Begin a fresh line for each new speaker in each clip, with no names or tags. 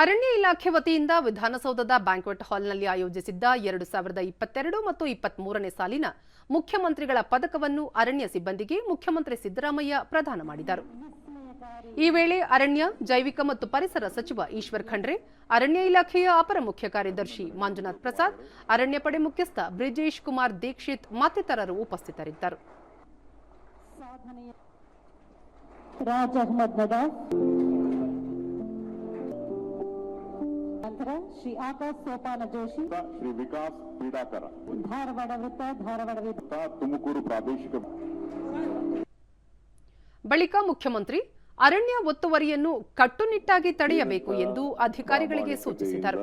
ಅರಣ್ಯ ಇಲಾಖೆ ವತಿಯಿಂದ ವಿಧಾನಸೌಧದ ಬ್ಯಾಂಕ್ವೆಟ್ ಹಾಲ್ನಲ್ಲಿ ಆಯೋಜಿಸಿದ್ದ ಎರಡು ಸಾವಿರದ ಇಪ್ಪತ್ತೆರಡು ಮತ್ತು ಇಪ್ಪತ್ತ್ ಮೂರನೇ ಸಾಲಿನ ಮುಖ್ಯಮಂತ್ರಿಗಳ ಪದಕವನ್ನು ಅರಣ್ಯ ಸಿಬ್ಬಂದಿಗೆ ಮುಖ್ಯಮಂತ್ರಿ ಸಿದ್ದರಾಮಯ್ಯ ಪ್ರದಾನ ಮಾಡಿದರು. ಈ ವೇಳೆ ಅರಣ್ಯ, ಜೈವಿಕ ಮತ್ತು ಪರಿಸರ ಸಚಿವ ಈಶ್ವರ್ ಖಂಡ್ರೆ, ಅರಣ್ಯ ಇಲಾಖೆಯ ಅಪರ ಮುಖ್ಯ ಕಾರ್ಯದರ್ಶಿ ಮಂಜುನಾಥ್ ಪ್ರಸಾದ್, ಅರಣ್ಯ ಪಡೆ ಮುಖ್ಯಸ್ಥ ಬ್ರಿಜೇಶ್ ಕುಮಾರ್ ದೀಕ್ಷಿತ್ ಮತ್ತಿತರರು ಉಪಸ್ಥಿತರಿದ್ದರು.
ನಂತರ ಶ್ರೀ ಆಕಾಶ್ ಸೋಪಾನ ಜೋಶಿ
ಶ್ರೀ ವಿಕಾಸ್ ಕ್ರೀಡಾಕರ.
ಧಾರವಾಡ ವೃತ್ತ ಧಾರವಾಡ
ವೃತ್ತ ತುಮಕೂರು ಪ್ರಾದೇಶಿಕ
ಬಳಿಕ ಮುಖ್ಯಮಂತ್ರಿ ಅರಣ್ಯ ಒತ್ತುವರಿಯನ್ನು ಕಟ್ಟುನಿಟ್ಟಾಗಿ ತಡೆಯಬೇಕು ಎಂದು ಅಧಿಕಾರಿಗಳಿಗೆ ಸೂಚಿಸಿದರು.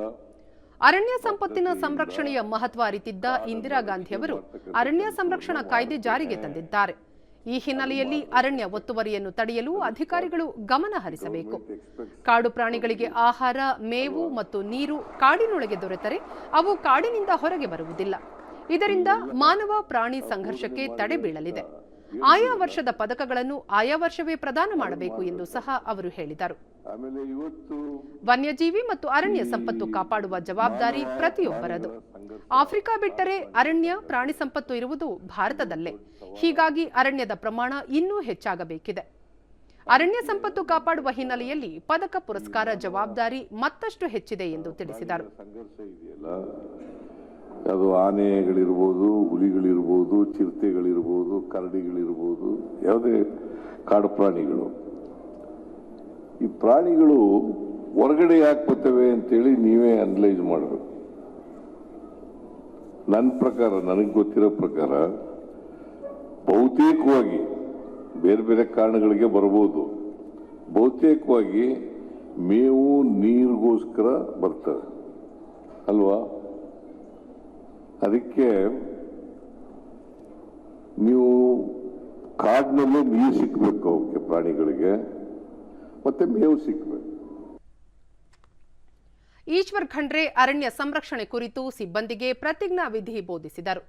ಅರಣ್ಯ ಸಂಪತ್ತಿನ ಸಂರಕ್ಷಣೆಯ ಮಹತ್ವ ಅರಿತಿದ್ದ ಇಂದಿರಾ ಗಾಂಧಿ ಅವರು ಅರಣ್ಯ ಸಂರಕ್ಷಣಾ ಕಾಯ್ದೆ ಜಾರಿಗೆ ತಂದಿದ್ದಾರೆ. ಈ ಹಿನ್ನೆಲೆಯಲ್ಲಿ ಅರಣ್ಯ ಒತ್ತುವರಿಯನ್ನು ತಡೆಯಲು ಅಧಿಕಾರಿಗಳು ಗಮನ ಹರಿಸಬೇಕು. ಕಾಡು ಪ್ರಾಣಿಗಳಿಗೆ ಆಹಾರ, ಮೇವು ಮತ್ತು ನೀರು ಕಾಡಿನೊಳಗೆ ದೊರೆತರೆ ಅವು ಕಾಡಿನಿಂದ ಹೊರಗೆ ಬರುವುದಿಲ್ಲ. ಇದರಿಂದ ಮಾನವ ಪ್ರಾಣಿ ಸಂಘರ್ಷಕ್ಕೆ ತಡೆ ಬೀಳಲಿದೆ. ಆಯಾ ವರ್ಷದ ಪದಕಗಳನ್ನು ಆಯಾ ವರ್ಷವೇ ಪ್ರದಾನ ಮಾಡಬೇಕು ಎಂದು ಸಹ ಅವರು ಹೇಳಿದರು. ವನ್ಯಜೀವಿ ಮತ್ತು ಅರಣ್ಯ ಸಂಪತ್ತು ಕಾಪಾಡುವ ಜವಾಬ್ದಾರಿ ಪ್ರತಿಯೊಬ್ಬರದು. ಆಫ್ರಿಕಾ ಬಿಟ್ಟರೆ ಅರಣ್ಯ ಪ್ರಾಣಿ ಸಂಪತ್ತು ಇರುವುದು ಭಾರತದಲ್ಲೇ. ಹೀಗಾಗಿ ಅರಣ್ಯದ ಪ್ರಮಾಣ ಇನ್ನೂ ಹೆಚ್ಚಾಗಬೇಕಿದೆ. ಅರಣ್ಯ ಸಂಪತ್ತು ಕಾಪಾಡುವ ಹಿನ್ನೆಲೆಯಲ್ಲಿ ಪದಕ ಪುರಸ್ಕಾರ ಜವಾಬ್ದಾರಿ ಮತ್ತಷ್ಟು ಹೆಚ್ಚಿದೆ ಎಂದು ತಿಳಿಸಿದರು.
ಅದು ಆನೆಗಳಿರ್ಬೋದು, ಹುಲಿಗಳಿರ್ಬೋದು, ಚಿರತೆಗಳಿರ್ಬೋದು, ಕರಡಿಗಳಿರ್ಬೋದು, ಯಾವುದೇ ಕಾಡು ಪ್ರಾಣಿಗಳು. ಈ ಪ್ರಾಣಿಗಳು ಹೊರಗಡೆ ಯಾಕೆ ಬರ್ತವೆ ಅಂತೇಳಿ ನೀವೇ ಅನಲೈಸ್ ಮಾಡಬೇಕು. ನನ್ನ ಪ್ರಕಾರ, ನನಗೆ ಗೊತ್ತಿರೋ ಪ್ರಕಾರ, ಬಹುತೇಕವಾಗಿ ಬೇರೆ ಬೇರೆ ಕಾರಣಗಳಿಗೆ ಬರ್ಬೋದು. ಬಹುತೇಕವಾಗಿ ಮೇವು, ನೀರಿಗೋಸ್ಕರ ಬರ್ತವೆ. ಅಲ್ವಾ? ಅದಕ್ಕೆ ನೀವು ಕಾಡಿನಲ್ಲೇ ನೀರು ಸಿಕ್ಕಬೇಕು ಅವಕ್ಕೆ ಪ್ರಾಣಿಗಳಿಗೆ, ಮತ್ತೆ ಮೇವು ಸಿಕ್ಕಬೇಕು
ಈಶ್ವರ್ ಖಂಡ್ರೆ ಅರಣ್ಯ ಸಂರಕ್ಷಣೆ ಕುರಿತು ಸಿಬ್ಬಂದಿಗೆ ಪ್ರತಿಜ್ಞಾ ವಿಧಿ ಬೋಧಿಸಿದರು.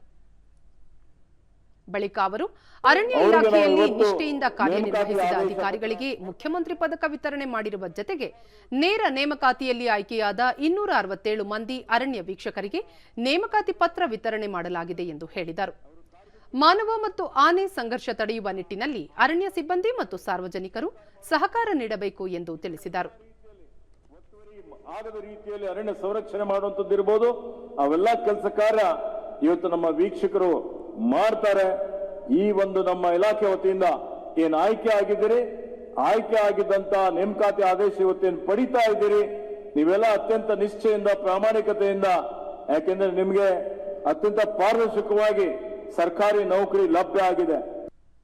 ಬಳಿಕ ಅವರು ಅರಣ್ಯ ಇಲಾಖೆಯಲ್ಲಿ ನಿಷ್ಠೆಯಿಂದ ಕಾರ್ಯನಿರ್ವಹಿಸಿದ ಅಧಿಕಾರಿಗಳಿಗೆ ಮುಖ್ಯಮಂತ್ರಿ ಪದಕ ವಿತರಣೆ ಮಾಡಿರುವ ಜತೆಗೆ ನೇರ ನೇಮಕಾತಿಯಲ್ಲಿ ಆಯ್ಕೆಯಾದ ಇನ್ನೂರ ಅರವತ್ತೇಳು ಮಂದಿ ಅರಣ್ಯ ವೀಕ್ಷಕರಿಗೆ ನೇಮಕಾತಿ ಪತ್ರ ವಿತರಣೆ ಮಾಡಲಾಗಿದೆ ಎಂದು ಹೇಳಿದರು. ಮಾನವ ಮತ್ತು ಆನೆ ಸಂಘರ್ಷ ತಡೆಯುವ ನಿಟ್ಟಿನಲ್ಲಿ ಅರಣ್ಯ ಸಿಬ್ಬಂದಿ ಮತ್ತು ಸಾರ್ವಜನಿಕರು ಸಹಕಾರ ನೀಡಬೇಕು ಎಂದು ತಿಳಿಸಿದರು.
ಆಗದ ರೀತಿಯಲ್ಲಿ ಅರಣ್ಯ ಸಂರಕ್ಷಣೆ ಮಾಡುವಂಥದ್ದು ಇರ್ಬೋದು ಅವೆಲ್ಲ ಕೆಲಸ ಕಾರ್ಯ ಇವತ್ತು ನಮ್ಮ ವೀಕ್ಷಕರು ಮಾಡ್ತಾರೆ ಈ ಒಂದು ನಮ್ಮ ಇಲಾಖೆ ವತಿಯಿಂದ ಏನು ಆಯ್ಕೆ ಆಗಿದ್ದೀರಿ? ಆಯ್ಕೆ ಆಗಿದ್ದಂತ ನೇಮಕಾತಿ ಆದೇಶ ಇವತ್ತೇನು ಪಡಿತಾ ಇದ್ದೀರಿ? ನೀವೆಲ್ಲ ಅತ್ಯಂತ ನಿಶ್ಚಯಿಂದ ಪ್ರಾಮಾಣಿಕತೆಯಿಂದ, ಯಾಕೆಂದ್ರೆ ನಿಮಗೆ ಅತ್ಯಂತ ಪಾರದರ್ಶಕವಾಗಿ ಸರ್ಕಾರಿ ನೌಕರಿ ಲಭ್ಯ ಆಗಿದೆ.